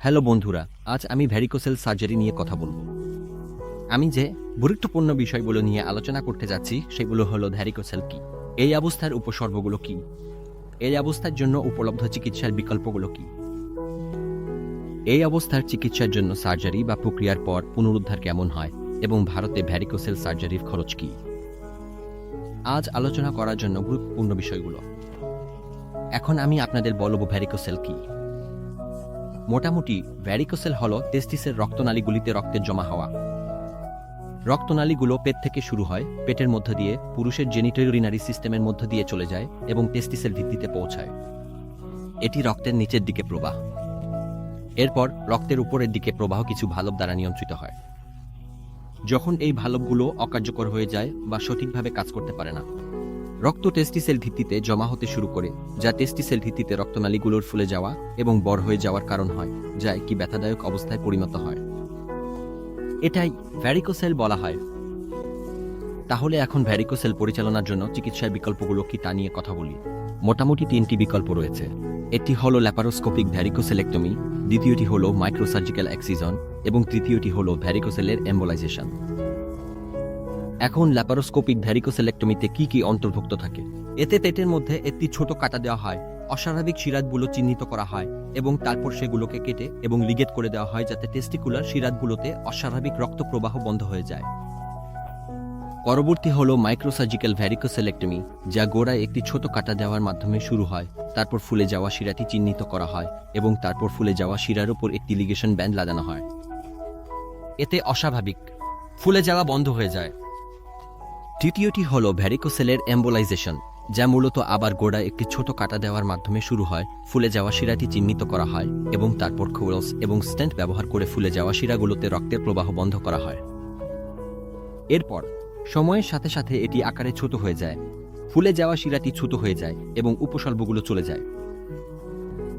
Hello বন্ধুরা, আজ আমি ভ্যারিকোসেল সার্জারি নিয়ে কথা বলব। আমি যে গুরুত্বপূর্ণ বিষয়গুলো নিয়ে আলোচনা করতে যাচ্ছি, সেগুলো হলো ভ্যারিকোসেল কি? এই অবস্থার উপসর্গগুলো কি? এই অবস্থার জন্য উপলব্ধ চিকিৎসার বিকল্পগুলো কি? এই অবস্থার চিকিৎসার জন্য সার্জারি বা প্রক্রিয়ার পর পুনরুদ্ধার কেমন হয় এবং ভারতে ভ্যারিকোসেল সার্জারির খরচ কি? আজ আলোচনা করার জন্য গুরুত্বপূর্ণ বিষয়গুলো। এখন আমি আপনাদের বলব ভ্যারিকোসেল কি? মোটামুটি ভ্যারিকোসেল হল টেস্টিসের রক্তনালীগুলিতে রক্তের জমা হওয়া। রক্তনালীগুলো পেট থেকে শুরু হয়, পেটের মধ্য দিয়ে, পুরুষের জেনিটোরিনারি সিস্টেমের মধ্য দিয়ে চলে যায় এবং টেস্টিসের ভিত্তিতে পৌঁছায়। এটি রক্তের নিচের দিকে প্রবাহ। এরপর রক্তের উপরের দিকে প্রবাহ কিছু ভালব দ্বারা নিয়ন্ত্রিত হয়। যখন এই ভালবগুলো অকার্যকর হয়ে যায় বা সঠিকভাবে কাজ করতে পারে না রক্ত টেস্টিসেল ভিত্তিতে জমা হতে শুরু করে, যা টেস্টিসেল ভিত্তিতে রক্তনালীগুলোর ফুলে যাওয়া এবং বড় হয়ে যাওয়ার কারণ হয়, যা একটি ব্যথাদায়ক অবস্থায় পরিণত হয়। এটাই ভ্যারিকোসেল বলা হয়। তাহলে এখন ভ্যারিকোসেল পরিচালনার জন্য চিকিৎসার বিকল্পগুলো কি তা নিয়ে কথা বলি। মোটামুটি তিনটি বিকল্প রয়েছে। একটি হল ল্যাপারোস্কোপিক ভ্যারিকোসেলেক্টমি দ্বিতীয়টি হল মাইক্রোসার্জিক্যাল অ্যাক্সিজন এবং তৃতীয়টি হল ভ্যারিকোসেলের এম্বোলাইজেশন এখন ল্যাপারোস্কোপিক ভ্যারিকোসেলেক্টমিতে কি কি অন্তর্ভুক্ত থাকে? এতে পেটের মধ্যে একটি ছোট কাটা দেওয়া হয়, অস্বাভাবিক শিরাতগুলো চিহ্নিত করা হয় এবং তারপর সেগুলোকে কেটে এবং লিগেট করে দেওয়া হয় যাতে টেস্টিকুলার শিরাতগুলোতে অস্বাভাবিক রক্ত প্রবাহ বন্ধ হয়ে যায়। পরবর্তী হলো মাইক্রোসার্জিক্যাল ভ্যারিকোসেলেক্টমি যা গোড়ায় একটি ছোট কাটা দেওয়ার মাধ্যমে শুরু হয়, তারপর ফুলে যাওয়া শিরাটি চিহ্নিত করা হয় এবং তারপর ফুলে যাওয়া শিরার উপর একটি লিগেশন ব্যান্ড লাগানো হয়। এতে অস্বাভাবিক, ফুলে যাওয়া বন্ধ হয়ে যায়। তৃতীয়টি হল ভ্যারিকোসেলের এম্বোলাইজেশন যা মূলত আবার গোড়া একটি ছোট কাটা দেওয়ার মাধ্যমে শুরু হয়, ফুলে যাওয়া শিরাটি চিহ্নিত করা হয় এবং তারপর খোলস এবং স্টেন্ট ব্যবহার করে ফুলে যাওয়া শিরাগুলোতে রক্তের প্রবাহ বন্ধ করা হয়। এরপর, সময়ের সাথে সাথে এটি আকারে ছোট হয়ে যায়, ফুলে যাওয়া শিরাটি ছোট হয়ে যায় এবং উপসর্গগুলো চলে যায়।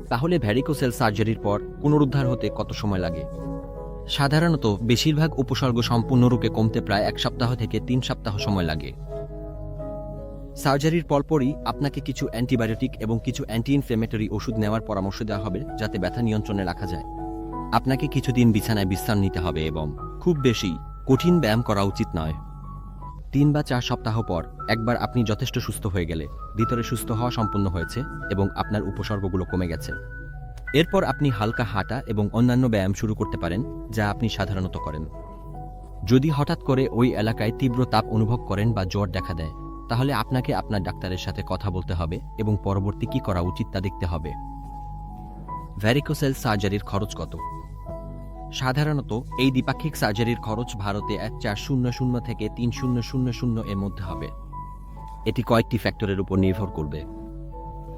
তাহলে ভ্যারিকোসেল সার্জারির পর পুনরুদ্ধার হতে কত সময় লাগে? সাধারণত বেশিরভাগ উপসর্গ সম্পূর্ণরূপে কমতে প্রায় এক সপ্তাহ থেকে তিন সপ্তাহ সময় লাগে। সার্জারির পরপরই আপনাকে কিছু অ্যান্টিবায়োটিক এবং কিছু অ্যান্টি ইনফ্লেমেটরি ওষুধ নেওয়ার পরামর্শ দেওয়া হবে, যাতে ব্যথা নিয়ন্ত্রণে রাখা যায়। আপনাকে কিছুদিন বিছানায় বিশ্রাম নিতে হবে এবং খুব বেশি কঠিন ব্যায়াম করা উচিত নয়। তিন বা চার সপ্তাহ পর একবার আপনি যথেষ্ট সুস্থ হয়ে গেলে, ভিতরে সুস্থ হওয়া সম্পূর্ণ হয়েছে এবং আপনার উপসর্গগুলো কমে গেছে। এরপর আপনি হালকা হাঁটা এবং অন্যান্য ব্যায়াম শুরু করতে পারেন, যা আপনি সাধারণত করেন। যদি হঠাৎ করে ওই এলাকায় তীব্র তাপ অনুভব করেন বা জ্বর দেখা দেয়, তাহলে আপনাকে আপনার ডাক্তারের সাথে কথা বলতে হবে এবং পরবর্তী কি করা উচিত তা দেখতে হবে। ভ্যারিকোসেল সার্জারির খরচ কত? সাধারণত এই দ্বিপাক্ষিক সার্জারির খরচ ভারতে এক চার শূন্য শূন্য থেকে তিন শূন্য শূন্য শূন্য এর মধ্যে হবে। এটি কয়েকটি ফ্যাক্টরের উপর নির্ভর করবে।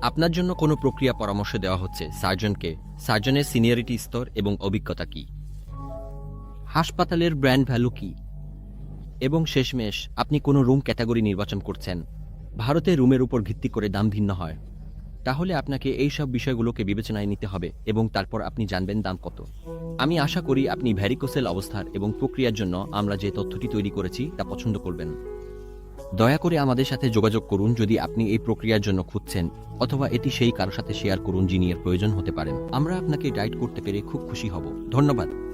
আপনার জন্য কোনো প্রক্রিয়া পরামর্শ দেওয়া হচ্ছে? সার্জনকে সার্জনের সিনিয়রিটি স্তর এবং অভিজ্ঞতা কি? হাসপাতালের ব্র্যান্ড ভ্যালু কি? এবং শেষমেশ, আপনি কোনো রুম ক্যাটাগরি নির্বাচন করছেন? ভারতে রুমের উপর ভিত্তি করে দাম ভিন্ন হয়। তাহলে আপনাকে এই সব বিষয়গুলোকে বিবেচনায় নিতে হবে এবং তারপর আপনি জানবেন দাম কত। আমি আশা করি আপনি ভ্যারিকোসেল অবস্থার এবং প্রক্রিয়ার জন্য আমরা যে তথ্যটি তৈরি করেছি তা পছন্দ করবেন। দয়া করে আমাদের সাথে যোগাযোগ করুন যদি আপনি এই প্রক্রিয়ার জন্য খুঁজছেন, অথবা এটি সেই কারও সাথে শেয়ার করুন যিনি এর প্রয়োজন হতে পারেন। আমরা আপনাকে গাইড করতে পেরে খুব খুশি হব। ধন্যবাদ।